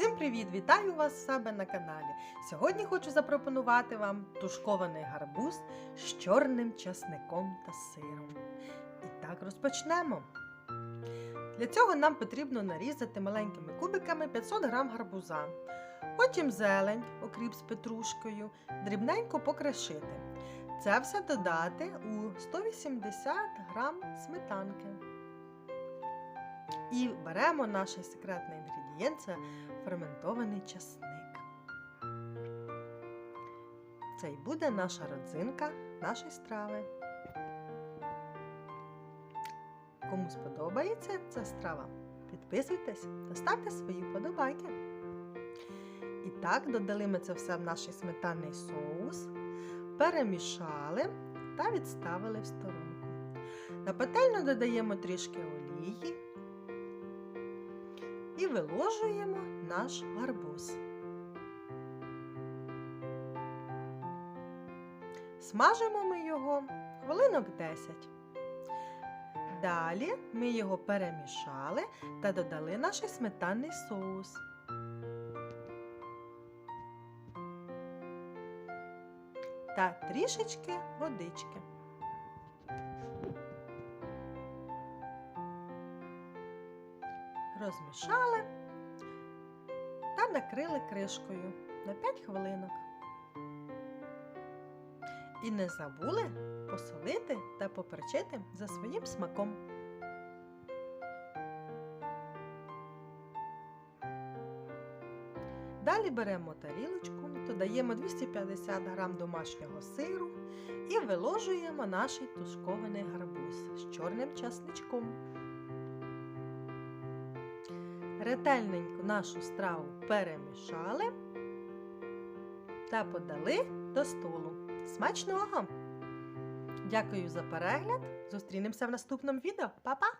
Всім привіт! Вітаю вас в себе на каналі. Сьогодні хочу запропонувати вам тушкований гарбуз з чорним часником та сиром. І так розпочнемо. Для цього нам потрібно нарізати маленькими кубиками 500 г гарбуза. Потім зелень, окріп з петрушкою, дрібненько покришити. Це все додати у 180 г сметанки. І беремо наш секретний інгредієнт це ферментований часник. Це і буде наша родзинка нашої страви. Кому сподобається ця страва, підписуйтесь та ставте свої вподобайки. І так, додали ми це все в наш сметанний соус, перемішали та відставили в сторонку. На пательню додаємо трішки олії і виложуємо наш гарбуз. Смажимо ми його хвилинок 10. Далі ми його перемішали та додали наш сметанний соус. Та трішечки водички. Розмішали та накрили кришкою на 5 хвилинок. І не забули посолити та поперчити за своїм смаком. Далі беремо тарілочку, додаємо 250 г домашнього сиру і виложуємо наш тушкований гарбуз з чорним часничком. Ретельненько нашу страву перемішали та подали до столу. Смачного! Дякую за перегляд! Зустрінемося в наступному відео. Па-па!